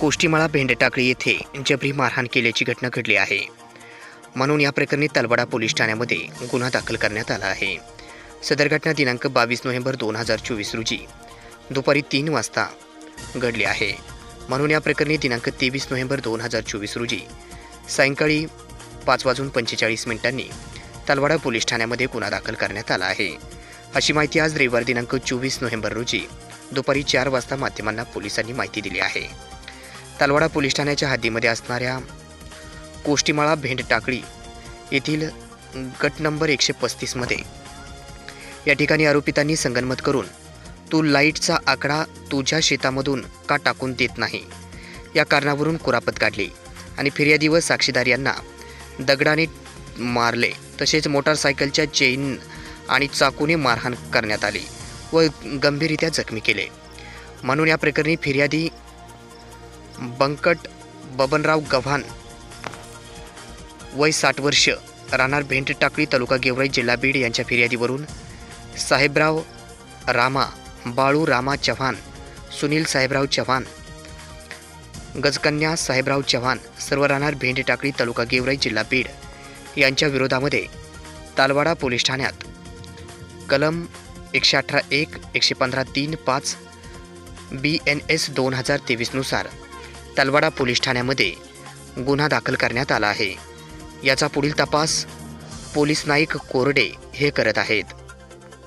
कोष्टीमाळा भेंडटाकळी येथे जबरी मारहाण केल्याची घटना घडली आहे. म्हणून या प्रकरणी तलवाडा पोलीस ठाण्यामध्ये गुन्हा दाखल करण्यात आला आहे. सदर घटना दिनांक बावीस नोव्हेंबर दोन हजार चोवीस रोजी दुपारी तीन वाजता घडली आहे. म्हणून या प्रकरणी दिनांक तेवीस नोव्हेंबर दोन हजार चोवीस रोजी सायंकाळी पाच वाजून पंचेचाळीस मिनिटांनी तलवाडा पोलीस ठाण्यामध्ये गुन्हा दाखल करण्यात आला आहे. अशी माहिती आज रविवार दिनांक चोवीस नोव्हेंबर रोजी दुपारी चार वाजता माध्यमांना पोलिसांनी माहिती दिली आहे. तलवाडा पोलीस ठाण्याच्या हद्दीमध्ये असणाऱ्या कोष्टीमाळा भेंड टाकळी येथील गट नंबर एकशे पस्तीसमध्ये. या ठिकाणी आरोपितांनी संगनमत करून तू लाईटचा आकडा तुझ्या शेतामधून का टाकून देत नाही? या कारणावरून कुरापत काढली आणि फिर्यादी व साक्षीदार यांना दगडाने मारले. तसेच मोटारसायकलच्या चेन आणि चाकूने मारहाण करण्यात आली व गंभीररित्या जखमी केले. म्हणून या प्रकरणी फिर्यादी बंकट बबनराव गव्हाण वय साठ वर्ष राहणार भेंट टाकळी तालुका गेवराई जिल्हा बीड यांच्या फिर्यादीवरून साहेबराव रामा बाळू रामा चव्हाण सुनील साहेबराव चव्हाण गजकन्या साहेबराव चव्हाण सर्व राहणार भेंड टाकळी तालुका गेवराई जिल्हा बीड यांच्या विरोधामध्ये तालवाडा पोलीस ठाण्यात. कलम एकशे अठरा एक एकशे पंधरा तीन पाच बी एन एस दोन हजार तेवीसनुसार तलवाडा पोलीस ठाण्यामध्ये गुन्हा दाखल करण्यात आला आहे. याचा पुढील तपास पोलीस नाईक कोरडे हे करत आहेत.